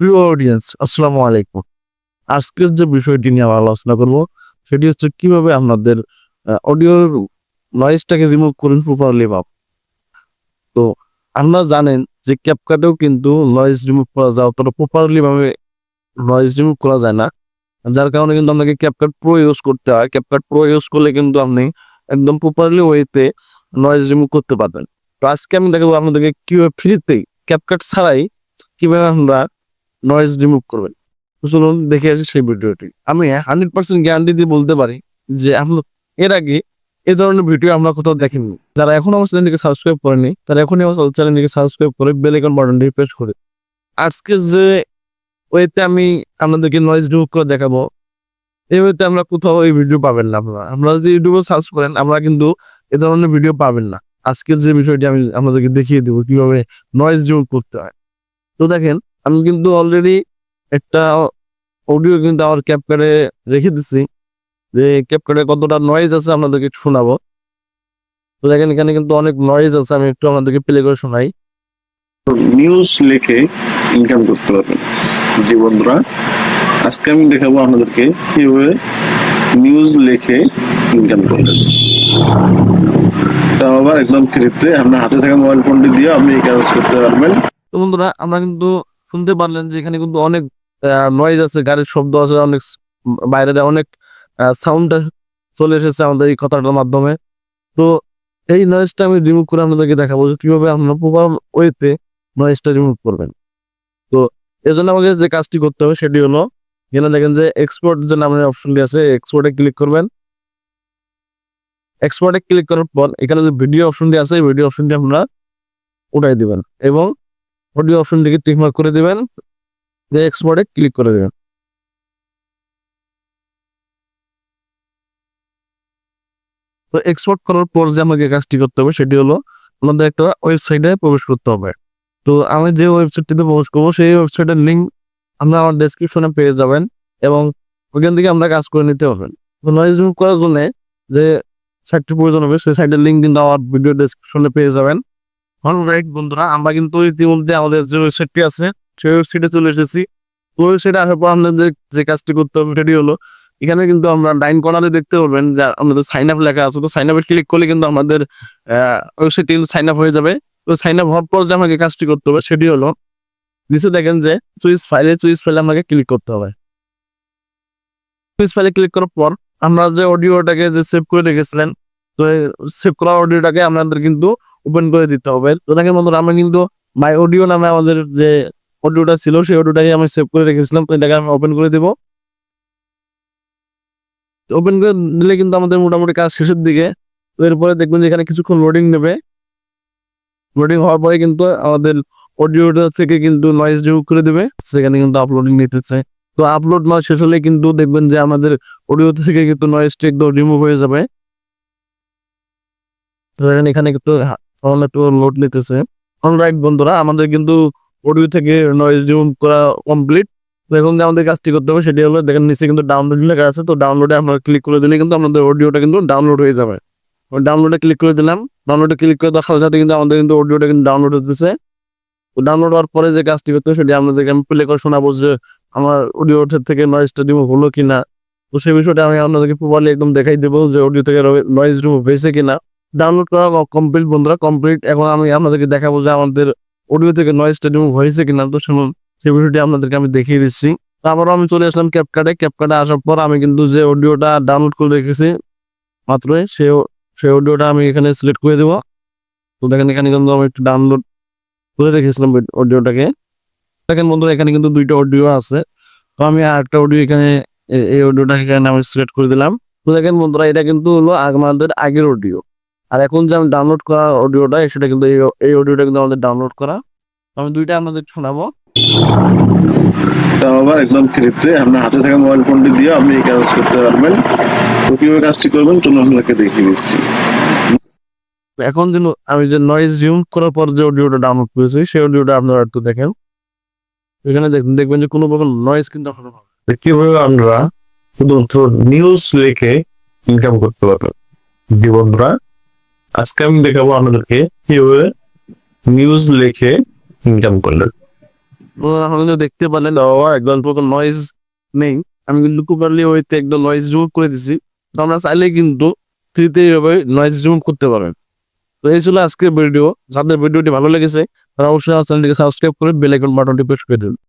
প্রিয় অডিয়েন্স আসসালামু আলাইকুম। আজকের যে বিষয়টি নিয়ে আমরা আলোচনা করব, সেটি হচ্ছে কীভাবে আপনাদের অডিওর নয়েজটাকে রিমুভ করুন প্রপারলি ভাব। তো, আপনারা জানেন যে ক্যাপকাটেও কিন্তু নয়েজ রিমুভ করা যায়, অতটা প্রপারলি ভাবে নয়েজ রিমুভ করা যায় না। যার কারণে কিন্তু আপনাকে ক্যাপকাট প্রো ইউজ করতে হয়। ক্যাপকাট প্রো ইউজ করলে কিন্তু আপনি একদম প্রপারলি ওয়েতে নয়েজ রিমুভ করতে পারবেন। তো আজকে আমি দেখাবো আপনাদেরকে কীভাবে ফ্রিতেই ক্যাপকাট ছাড়াই কীভাবে আমরা নয়েজ রিমুভ করবেন। চলুন দেখে আসি সেই ভিডিওটি। আমি হান্ড্রেড পার্সেন্ট গ্যারান্টি দিয়ে বলতে পারি যে আমরা এর আগে এ ধরনের ভিডিও আমরা কোথাও দেখিনি। যারা এখন আমার চ্যানেলটিকে সাবস্ক্রাইব করেনি, তারা এখনই আমার চ্যানেলটিকে সাবস্ক্রাইব করে বেল আইকন বাটনটি প্রেস করে। আজকে যে ওয়েতে আমি আপনাদেরকে নয়েজ রিমুভ করে দেখাবো, এই ওয়েতে আমরা কোথাও এই ভিডিও পাবেন না আপনারা। আপনারা যদি ইউটিউবে সার্চ করেন, আমরা কিন্তু এ ধরনের ভিডিও পাবেন না। আজকের যে বিষয়টি আমি আপনাদেরকে দেখিয়ে দেবো কীভাবে নয়েজ রিমুভ করতে হয়। তো দেখেন আমি কিন্তু অলরেডি একটা অডিও কিন্তু আমার ক্যাপকারে রেখে দিছি। যে ক্যাপকারে কতটা নয়েজ আছে আপনাদেরকে একটু শোনাবো। তো দেখেন এখানে কিন্তু অনেক নয়েজ আছে আমি একটু আপনাদেরকে প্লে করে শোনাই। নিউজ লিখে ইনকাম করতে পারবেন জি বন্ধুরা আজকে আমি দেখাবো আপনাদেরকে কীভাবে নিউজ লিখে ইনকাম করবেন তাও আবার একদম ফ্রিতে আপনার হাতে থাকা মোবাইল ফোনটি দিয়ে আপনি এই কাজ করতে পারবেন। তো বন্ধুরা আমরা কিন্তু শুনতে পারলেন যে এখানে কিন্তু অনেক নয়েজ আছে, গাড়ির শব্দ আছে, অনেক স- বাইরে অনেক সাউন্ড চলে এসেছে আমাদের এই কথাটার মাধ্যমে। তো এই নয়েজটা আমি রিমুভ করে আপনাদেরকে দেখাবো যে কীভাবে আপনারা প্রপার ওয়েতে নয়েজটা রিমুভ করবেন। তো এর জন্য আমাকে যে কাজটি করতে হবে সেটি হলো, এখানে দেখেন যে এক্সপোর্ট যে নামের অপশনটি আছে এক্সপোর্টে ক্লিক করবেন। এক্সপোর্টে ক্লিক করার পর এখানে যে ভিডিও অপশনটি আছে, এই ভিডিও অপশনটি আপনারা উঠাই দিবেন এবং অডিও অপশনটিকে টিকমার্ক করে দিবেন যে এক্সপোর্টে ক্লিক করে দেবেন। তো এক্সপোর্ট করার পর যে আমাকে কাজটি করতে হবে সেটি হলো আমাদের একটা ওয়েবসাইটে প্রবেশ করতে হবে। তো আমি যে ওয়েবসাইটটিতে প্রবেশ করব সেই ওয়েবসাইটের লিঙ্ক আপনারা আমার ডেসক্রিপশনে পেয়ে যাবেন এবং ওইখান থেকে আমরা কাজ করে নিতে পারবেন। তো নয়েজ রিমুভ করার জন্য যে সাইটটি প্রয়োজন হবে, সেই সাইটের লিঙ্ক কিন্তু আমার ভিডিও ডেসক্রিপশনে পেয়ে যাবেন। রাইট বন্ধুরা, আমরা কিন্তু ইতিমধ্যে আমাদের যে ওয়েবসাইটটি আছে, সেই ওয়েবসাইটে চলে এসেছি। ওয়েবসাইটে আসার পর আপনাদের যে কাজটি করতে হবে, সেটি হলো, এখানে কিন্তু আমরা ডাইন কর্নারে দেখতে পারবেন যে আমাদের সাইন আপ লেখা আছে। তো সাইন আপে ক্লিক করলে কিন্তু আমাদের ওয়েবসাইটে কিন্তু সাইন আপ হয়ে যাবে। তো সাইন আপ হওয়ার পর যে আমাকে কাজটি করতে হবে, সেটি হলো, নিচে দেখেন যে চুইস ফাইলে চুইস ফাইলে আমাকে ক্লিক করতে হবে। চুইস ফাইলে ক্লিক করার পর, আমরা যে অডিওটাকে যে সেভ করে রেখেছিলেন, তো সেভ করা অডিওটাকে আপনাদের কিন্তু ওপেন করে দিতে হবে। তো দেখেন বন্ধুরা, আমরা কিন্তু মাই অডিও নামে আমাদের যে অডিওটা ছিল, সেই অডিওটাকে আমি সেভ করে রেখেছিলাম। তো এটাকে আমি ওপেন করে দেবো। ওপেন করে দিলে কিন্তু আমাদের মোটামুটি কাজ শেষের দিকে। তো এরপরে দেখবেন যে এখানে কিছুক্ষণ লোডিং নেবে। লোডিং হওয়ার পরে কিন্তু আমাদের অডিওটা থেকে কিন্তু নয়েজ রিমুভ করে দেবে। সেখানে কিন্তু আপলোডিং নিতেছে। তো আপলোড না শেষ হলে কিন্তু দেখবেন যে আমাদের অডিও থেকে কিন্তু নয়েজটা একদম রিমুভ হয়ে যাবে। এখানে কিন্তু তাহলে একটু লোড নিতেছে। অলরাইট বন্ধুরা, আমাদের কিন্তু অডিও থেকে নয়েজ রিমুভ করা কমপ্লিট এখন যে আমাদের কাজটি করতে হবে সেটি হলো, দেখেন নিচে কিন্তু ডাউনলোড লেখা আছে, তো ডাউনলোডে আপনারা ক্লিক করে দিলে কিন্তু আমাদের অডিওটা কিন্তু ডাউনলোড হয়ে যাবে। ডাউনলোডে ক্লিক করে দিলাম ডাউনলোডে ক্লিক করে দেওয়ার সাথে সাথে কিন্তু আমাদের কিন্তু অডিওটা কিন্তু ডাউনলোড হতেছে ডাউনলোড হওয়ার পরে যে কাজটি করতে হবে সেটি আপনাদেরকে আমি প্লে করে শোনাবো যে আমার অডিও থেকে নয়েজটা রিমুভ হলো কিনা। তো সেই বিষয়টা আমি আপনাদেরকে প্রপারলি একদম দেখাই দেবো যে অডিও থেকে নয়েজ রিমুভ হয়েছে কিনা। ডাউনলোড করা কমপ্লিট বন্ধুরা কমপ্লিট এখন আমি আপনাদেরকে দেখাবো যে আমাদের অডিও থেকে নয়েজটা রিমুভ হয়েছে কিনা। তো শুনুন, সেই বিষয়টি আপনাদেরকে আমি দেখিয়ে দিচ্ছি। তারপরও আমি চলে আসলাম ক্যাপকাটে ক্যাপকাটে আসার পর আমি কিন্তু যে অডিওটা ডাউনলোড করে রেখেছি মাত্রই সে সেই অডিওটা আমি এখানে সিলেক্ট করে দেবো। তো দেখেন, এখানে কিন্তু আমি একটু ডাউনলোড করে রেখেছিলাম অডিওটাকে দেখেন বন্ধুরা, এখানে কিন্তু দুইটা অডিও আছে। তো আমি আরেকটা অডিও এখানে এই অডিওটা এখানে আমি সিলেক্ট করে দিলাম। তো দেখেন বন্ধুরা, এটা কিন্তু হলো আমাদের আগের অডিও আর এখন যে আমি ডাউনলোড করা অডিওটা সেটা কিন্তু এই- এই অডিওটা কিন্তু আমাদের ডাউনলোড করা। আমি দুইটা আপনাদের শোনাবো। তাও আবার একদম ফ্রিতে আপনার হাতে থাকা মোবাইল ফোনটি দিয়ে আপনি এই কাজ করতে পারবেন। তো কীভাবে কাজটি করবেন চলুন আপনাকে দেখিয়ে দিচ্ছি। তো এখন যে আমি যে নয়েজ রিমুভ করার পর যে অডিওটা ডাউনলোড করেছি সেই অডিওটা আপনারা একটু দেখেন। এখানে দেখ- দেখবেন যে কোনো প্রকার নয়েজ কিন্তু এখনও পাবেন। কীভাবে আমরা শুধুমাত্র নিউজ লিখে ইনকাম করতে পারব। জি বন্ধুরা আজকে আমি দেখাবো আপনাদেরকে কীভাবে নিউজ লিখে ইনকাম করলেন দেখতে পারলেন একদম প্রথম নয়েজ নেই। আমি কিন্তু প্রপারলি ওইতে একদম নয়েজ রিমুভ করে দিছি। তো আমরা চাইলে কিন্তু ফ্রিতে এইভাবে নয়েজ রিমুভ করতে পারেন তো এই ছিল আজকের ভিডিও যাদের ভিডিওটি ভালো লেগেছে তারা অবশ্যই আমার চ্যানেলটিকে সাবস্ক্রাইব করে বেল আইকন বাটনটি প্রেস করে দিন।